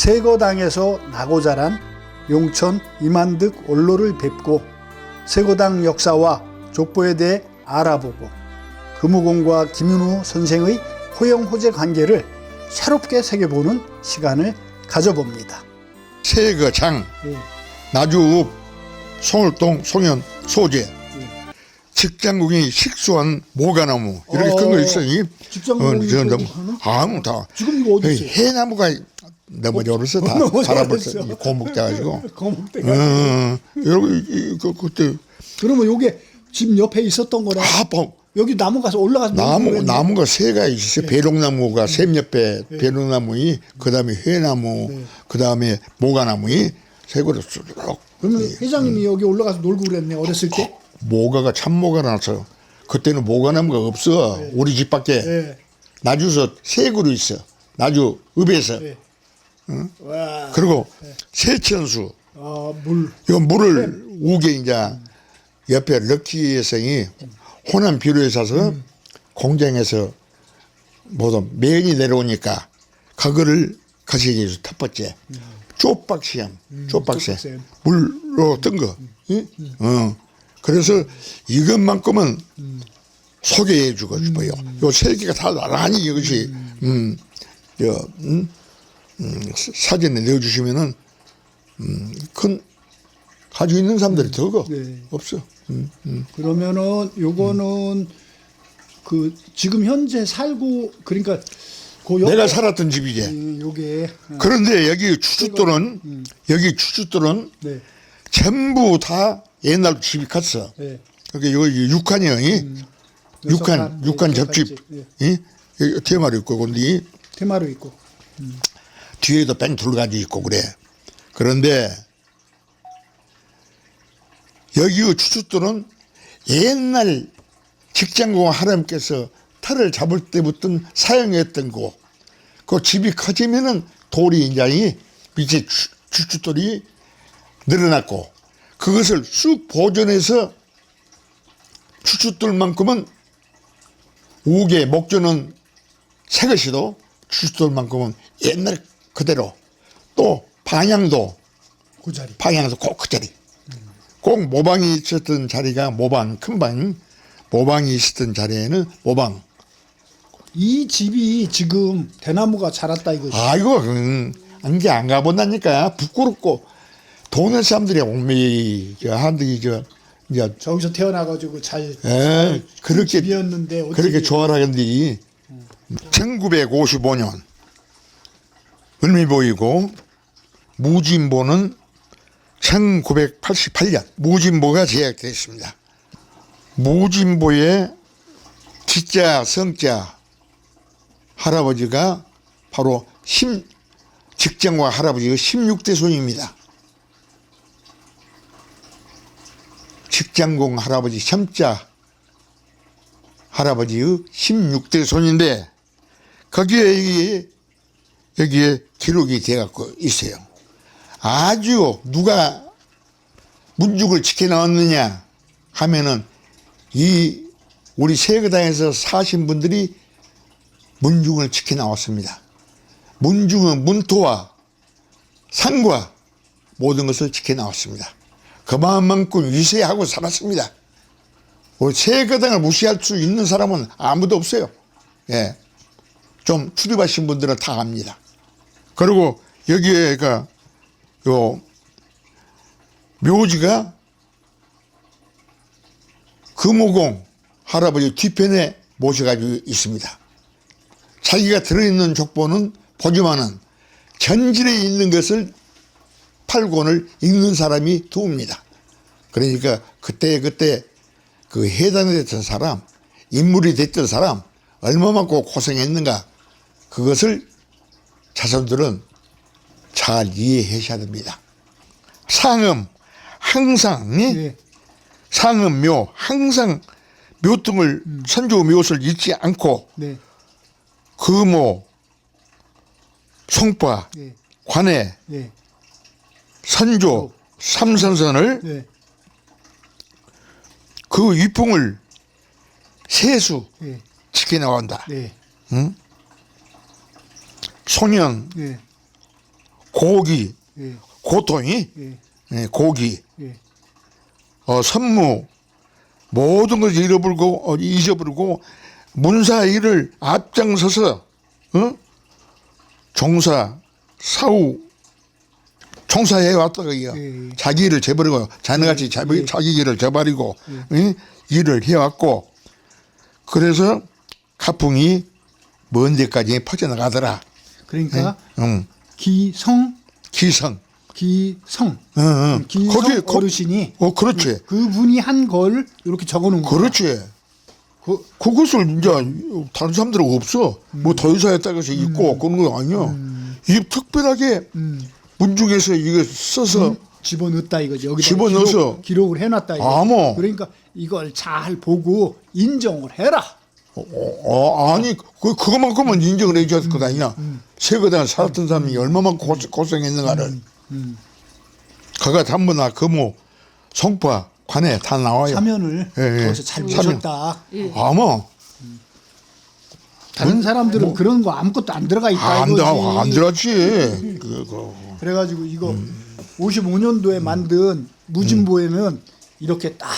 세거당에서 나고 자란 용천 이만득 원로를 뵙고 세거당 역사와 족보에 대해 알아보고 금우공과 김윤우 선생의 호영호재 관계를 새롭게 새겨보는 시간을 가져봅니다. 세거장, 예, 나주읍, 송월동, 송현, 소재, 직장국이 식수한 모가나무 이렇게 어, 큰거 있어. 이 직장국이 하는? 아무 다. 지금 이거 어디 여기 있어요? 해나무가 어렸어 다 너무 갈아버렸어. 어렸어. 고목돼가지고. 거목대가. 어, 여러분 이- 그 그때 그러면 요게 집 옆에 있었던 거라 아, 뭐, 여기 나무 가서 올라가서 나무. 나무가 세가 예. 있어. 배롱나무가 샘 옆에 배롱나무이 그다음에 회나무 네. 그다음에 모가나무이 세 그루 쭉. 그러면 예. 회장님이 여기 올라가서 놀고 그랬네 어렸을 때. 모가가 참모가 나서 그때는 모가나무가 없어. 우리 집밖에. 예. 나주서 세 그루 있어. 나주 읍에서. 예. 와. 그리고 세천수. 아, 물. 이 물을 우게 이제 옆에 럭키성이 호남 비료에 사서 공장에서 모두 매연이 내려오니까 그거를 해서 첫 번째 쪽박시험 쪽박새 쪽박샘. 물로 뜬 거. 응? 어. 그래서 이것만큼은 소개해 주고 싶어요. 요 세 개가 다 나란히 이것이 음, 여, 음, 음, 사- 사진에 넣어주시면은 음, 큰 가지고 있는 사람들이 더거 네. 없어. 음, 음. 그러면은 요거는 그 지금 현재 살고 그러니까 그 내가 살았던 집이지. 음, 요게 어, 그런데 여기 추주돌은 여기 추주돌은 네. 전부 다 옛날 집이 갔어. 네. 여기 여기 육칸이요. 육칸 여섯칸, 육칸 네, 접집. 네. 이? 여기 테마로 있고 근데 이 테마로 있고. 뒤에도 뺑 둘가지 있고 그래. 그런데 여기 추추돌은 옛날 직장공 할아버님께서 탈을 잡을 때부터 사용했던 거. 그 집이 커지면은 돌이 이제 밑에 추- 추추돌이 늘어났고 그것을 쑥 보존해서 추추돌만큼은 우개 목조는 새 것이도 추추돌만큼은 옛날 그대로. 또 방향도 그 자리. 방향도 꼭 그 자리. 꼭 모방이 있었던 자리가 모방 큰 방. 모방이 있었던 자리에는 모방. 이 집이 지금 대나무가 자랐다 이거지. 아이고 음, 안게 안 가본다니까. 부끄럽고. 도는 사람들이 옹미 저 한들이 저 이제 저기서 태어나가지고 잘 에, 그렇게 집이었는데 그렇게 좋아하겠는데. 1955년 을미 보이고 무진보는 1988년 무진보가 제약됐습니다. 무진보의 지자 성자 할아버지가 바로 심 직장과 할아버지가 16대 손입니다. 직장공 할아버지 첨자 할아버지의 16대 손인데 거기에 여기에 기록이 돼갖고 있어요. 아주 누가 문죽을 지켜나왔느냐 하면은 이 우리 세거당에서 사신 분들이 문중을 지켜나왔습니다. 문중은 문토와 산과 모든 것을 지켜나왔습니다. 그만큼 위세하고 살았습니다. 우리 세거당을 무시할 수 있는 사람은 아무도 없어요. 예. 좀 출입하신 분들은 다 압니다. 그리고 여기에가 요 묘지가 금호공 할아버지 뒤편에 모셔가지고 있습니다. 자기가 들어있는 족보는 보지만은 전진에 있는 것을 팔곤을 읽는 사람이 드뭅니다. 그러니까 그때 그때 그 해당이 됐던 사람, 인물이 됐던 사람 얼마만큼 고생했는가 그것을 자손들은 잘 이해하셔야 됩니다. 상음 항상 이? 예. 상음묘 항상 묘등을 선조 묘를 잊지 않고 네. 금호 송파 네. 관해 네. 선조 삼선선을 네. 그 위풍을 세수 네. 지켜나간다. 네. 소년 네. 고기, 예, 고통이, 예, 예, 고기, 예. 어, 선무 모든 것을 잃어버리고 어, 잊어버리고 문사 일을 앞장서서 어? 종사 사후 총사해 왔다가. 예, 예. 자기 일을 저버리고 자네같이 자기, 예. 자기 일을 저버리고 응? 일을 해왔고 그래서 가풍이 먼 데까지 퍼져나가더라. 그러니까 응. 기성, 기성. 기성, 응, 응. 기성 거기 거- 어르신이 어 그렇지. 그분이 한 걸 이렇게 적어놓은 거야. 그렇지. 그, 그것을 이제 다른 사람들은 없어. 뭐 도의사였다고 해서 있고 그런 거 아니야. 이 특별하게 음. 문중에서 이거 써서 집어넣었다 이거지. 여기다 집어넣어서. 기록, 을 해놨다 이거. 아모. 그러니까 이걸 잘 보고 인정을 해라. 어, 어, 아니 그 그것만큼은 인정을 해줬을 것 아니야. 세거단 살았던 사람이 얼마나 고, 고생했는가를. 그가 전부 다 금호 송파 관에 다 나와요. 사면을 예, 예. 거기서 잘. 보셨다. 아마 다른 사람들은 그런 거 아무것도 안 들어가 있다 안, 이거지. 들- 안 들었지. 그거. 그래가지고 이거 55년도에 만든 무진보에는 이렇게 딱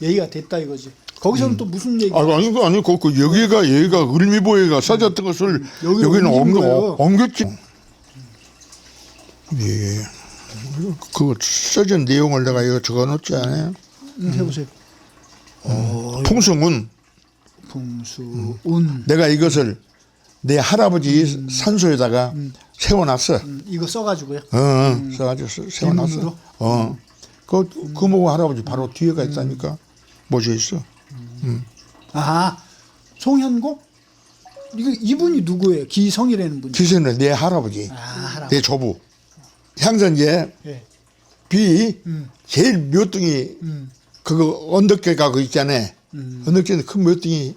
얘기가 됐다 이거지. 거기서는 또 무슨 얘기? 아, 아니, 그, 아니, 그, 그, 여기가, 여기가, 을미보에가 써졌던 것을 여기로 여기는 옮긴 옮겨, 거예요. 옮겼지. 예. 그 써진 내용을 내가 이거 적어 놓지 않아요? 음, 해보세요. 풍성은 풍수운 내가 이것을 내 할아버지 산소에다가 세워놨어. 음, 이거 써가지고요. 어, 어, 써가지고 세- 세워놨어. 뒷문으로? 어. 그, 그 모고 할아버지 바로 뒤에가 있다니까. 모셔 있어. 아하 송현공 이거 이분이 누구예요? 기성이라는 분이. 기세는 내 할아버지, 아 할아버지. 내 조부. 향선제 예. 비 음. 제일 묘등이 음. 그거 언덕계가 그 있잖아요. 음. 언덕계는 큰 묘등이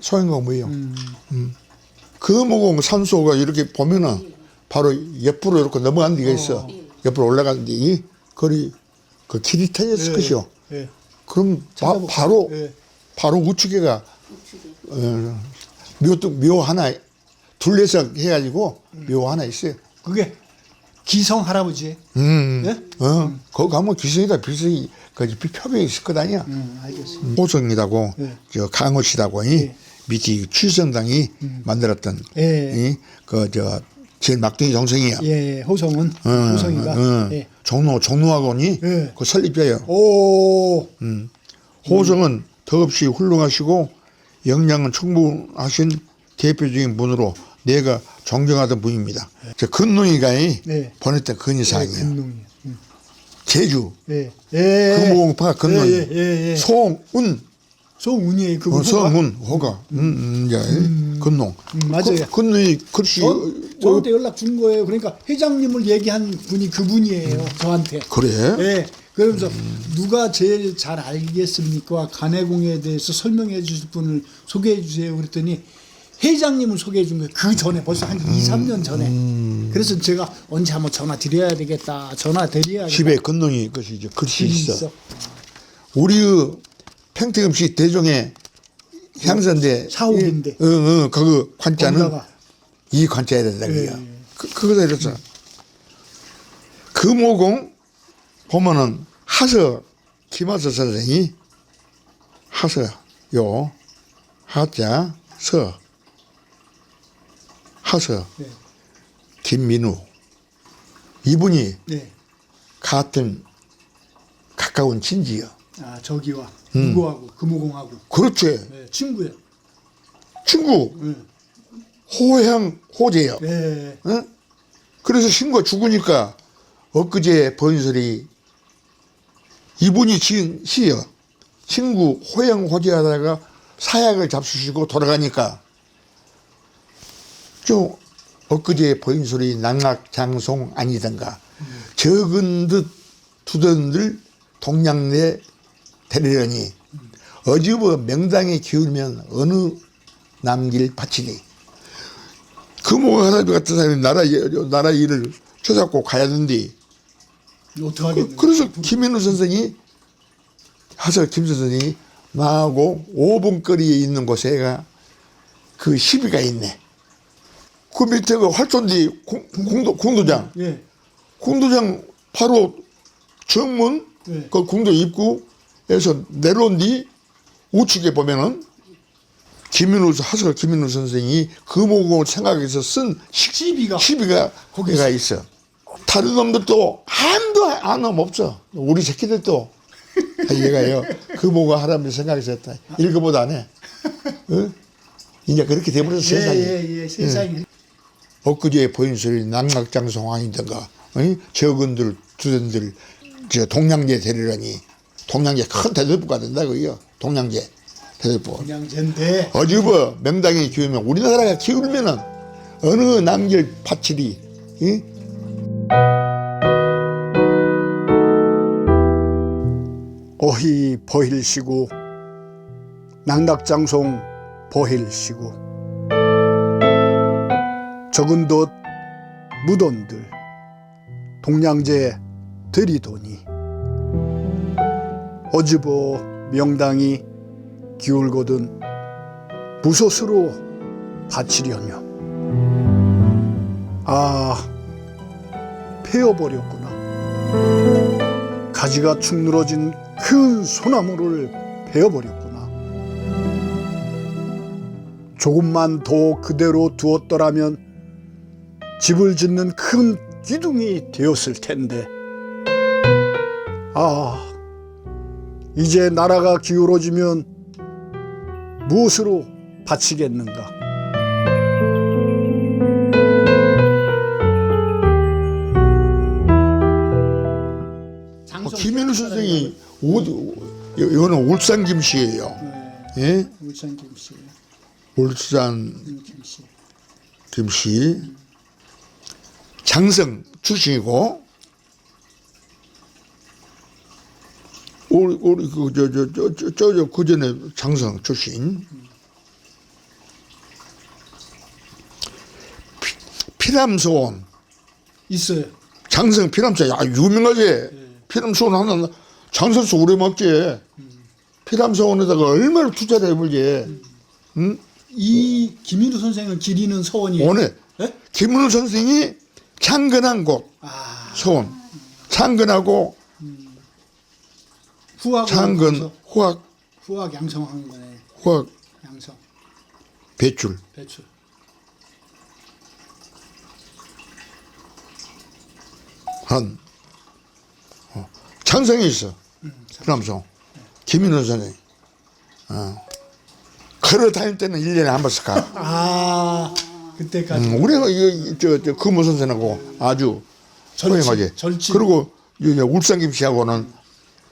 소형공 뭐예요? 음. 그 모공 산소가 이렇게 보면은 바로 옆으로 이렇게 넘어간 데가 있어. 옆으로 올라간 데, 이 거리 그 길이 터졌을 것이요. 예. 그럼 바, 찾아볼까요? 바로 예. 바로 우측에가 어, 묘등 묘 하나 둘레석 해가지고 묘 하나 있어요. 그게 기성 할아버지. 음, 예? 어, 거기 가면 기성이다 비성이 거기 표명이 있을 것 아니야. 음, 알겠습니다. 호성이라고 예. 저 강호시라고 이 예. 밑이 취선당이 만들었던 예. 이그저 제일 막둥이 동생이야. 예, 호성은 어, 호성이가. 어, 예. 종로 종로학원이 예. 그 설립자예요. 오. 호성은 더없이 훌륭하시고 역량은 충분하신 대표적인 분으로 내가 존경하던 분입니다. 저 근농이가 이 네. 보냈던 예, 근이상이야. 금농이. 음. 제주 예. 예. 금호공파 근농이 예, 예, 예. 송운 송운이에요. 그분. 어, 성운 호가 음, 음, 이제 근농 음, 맞아요. 그, 근농이 글씨 저, 어, 저한테 연락 준 거예요. 그러니까 회장님을 얘기한 분이 그분이에요. 저한테. 그래 예. 그러면서 누가 제일 잘 알겠습니까? 간해공에 대해서 설명해 주실 분을 소개해 주세요. 그랬더니 회장님을 소개해 준 거예요. 그 전에 벌써 한 2, 3년 전에. 그래서 제가 언제 한번 전화 드려야 되겠다. 전화 드려야 집에 근농이 것이 이제 글씨 있어. 있어. 우리의 평택음식 대종의 향선대 사옥인데. 어, 어, 그 관자는 이 관자야 된다 예. 예. 그 그거다 이랬어. 금오공 보면은 하서 김하서 선생이 하서 요 하자 서 하서 네. 김민우 이분이 네. 같은 가까운 친지요. 아, 저기와 음. 누구하고 금호공하고 그렇지. 네, 친구예요. 친구 네. 호양 호재요. 네. 응? 그래서 친구가 죽으니까 엊그제 번설이 이분이 지은 시여 친구 호양 호재하다가 사약을 잡수시고 돌아가니까 좀 엊그제 번설이 낙락장송 아니던가 적은 듯 두던들 동양내 데리려니 어지버 명당에 기울면 어느 남길 바치니 금호 할아버지 같은 사람이 나라 일- 나라 일을 쳐잡고 가야 된디. 어떻게 하겠는 그, 래서 김인우 선생이 하서 김 선생이 나하고 5분 거리에 있는 곳에가 그 시비가 있네. 그 밑에 그 활촌디 공- 공도, 공도장 예. 궁도장 바로 정문 네. 그 궁도 입구에서 내려온 뒤 우측에 보면은 김민우 하석을 김민우 선생이 금호공을 생각해서 쓴 식- 시비가 시비가 거기가 있어. 다른 놈들도 아무도 안놈 없어. 우리 새끼들도 아, 얘가요. 금호가 하라면 생각해서 했다. 읽어보도 안 해. 어? 이제 그렇게 돼버렸어 세상이. 예예예 세상이 엊그제 보인 소리 낙낙장성 아니던가 어이? 저근들 두den들 저 동양제 데리라니 동양제 큰 대들보가 된다 그요 동양제 대들보 젠데 어지버 명당이 키우면 우리나라가 키우면은 어느 남길 파칠이 이? 어희 버힐시고 낙낙장송 버힐시고 적은 돛 무돈들. 동량제 들이도니. 어지보 명당이 기울거든 무소스로 바치려뇨 아 패어버렸구나 가지가 축 늘어진 큰 소나무를 베어버렸구나. 조금만 더 그대로 두었더라면 집을 짓는 큰 기둥이 되었을 텐데. 아, 이제 나라가 기울어지면 무엇으로 바치겠는가? 김민우 선생이 오, 이거는 울산 김씨예요. 네, 예? 울산 김씨. 울산 김씨. 김씨. 장성 출신이고 우리 우리 그저 저 저 저 저 그 전에 장성 출신. 피- 피람소원. 있어요. 장성 피람소. 야 유명하지 피람소원 하나 장선수 오래 먹지. 피람소원에다가 얼마나 투자를 해볼지. 이 김인우 선생을 기리는 서원이 오늘 예? 김문우 선생이 창건한 곳 아. 소원. 창건하고 후학 창건 후학. 후학 양성한 거네. 후학. 양성. 배출. 배출. 한 어, 창성이 있어 피람소 김민우 선생 어. 걸어 다닐 때는 일년에 한 번씩 가 아 그때까지 음, 우리가 이거 저, 저 금호 선생하고 아주 절친, 소행하지 절친. 그리고 이 울산 김씨하고는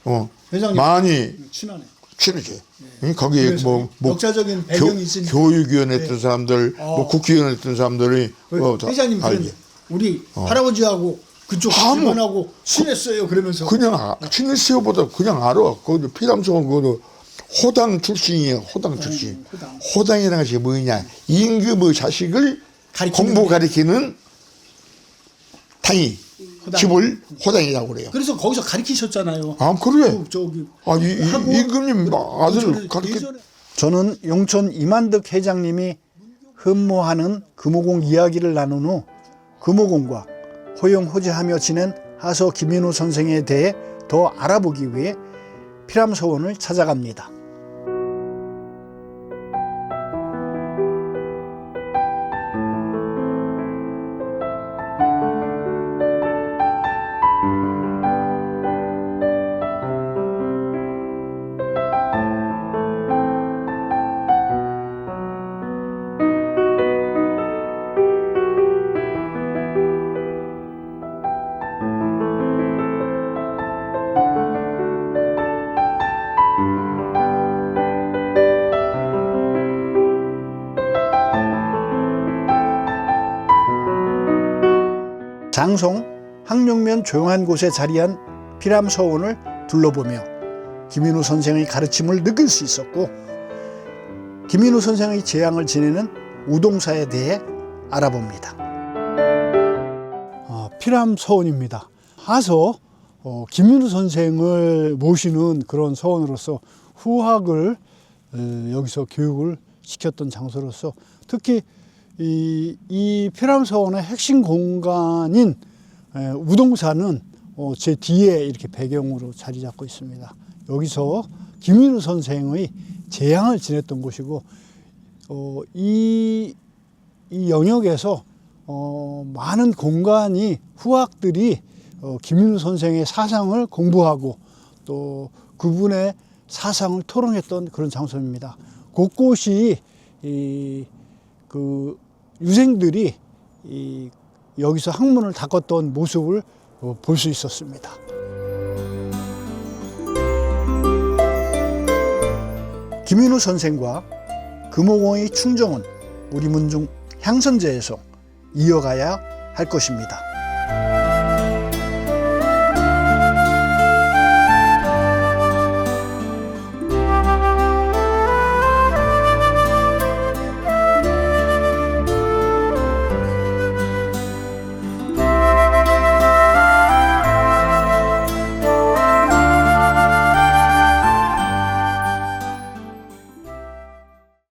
어 회장님. 많이 친하네 친하지. 응? 거기에 그래서 뭐, 뭐 역사적인 배경이 있으니까. 교 육위원회 했던 네. 사람들, 어. 뭐 국회의원 했던 사람들이 어, 다 회장님 그런 알지. 우리 할아버지하고 그쪽 아무- 집안하고 친했어요 그러면서 그냥 아, 친일세보다 그냥 알아. 그 피람소는 그 호당 출신이에요. 호당 출신. 호당. 호당이라는 것이 뭐냐? 임금의 자식을 가리키는 공부 게. 가리키는 당이 호당. 집을 호당이라고 그래요. 그래서 거기서 가르치셨잖아요 아 그래. 그 저기 아, 이, 이, 하고 임금님 아들 예전에- 가르치 예전에 저는 용천 이만득 회장님이 흠모하는 금호공 이야기를 나눈 후 금호공과 호영호재하며 지낸 하서 김민우 선생에 대해 더 알아보기 위해 피람서원을 찾아갑니다. 장송 항룡면 조용한 곳에 자리한 피람서원을 둘러보며 김인우 선생의 가르침을 느낄 수 있었고 김인우 선생의 재앙을 지내는 우동사에 대해 알아봅니다. 아, 피람 서원입니다. 하서 어, 김인우 선생을 모시는 그런 서원으로서 후학을 에, 여기서 교육을 시켰던 장소로서 특히 이, 이 피람 서원의 핵심 공간인 에, 우동산은 어, 제 뒤에 이렇게 배경으로 자리 잡고 있습니다. 여기서 김인우 선생의 재향을 지냈던 곳이고 어, 이, 이 영역에서 어, 많은 공간이 후학들이 어, 김인우 선생의 사상을 공부하고 또 그분의 사상을 토론했던 그런 장소입니다. 곳곳이 이, 그 유생들이 이, 여기서 학문을 닦았던 모습을 어, 볼수 있었습니다. 김인우 선생과 금호공의 충정은 우리 문중 향선제에서 이어가야 할 것입니다.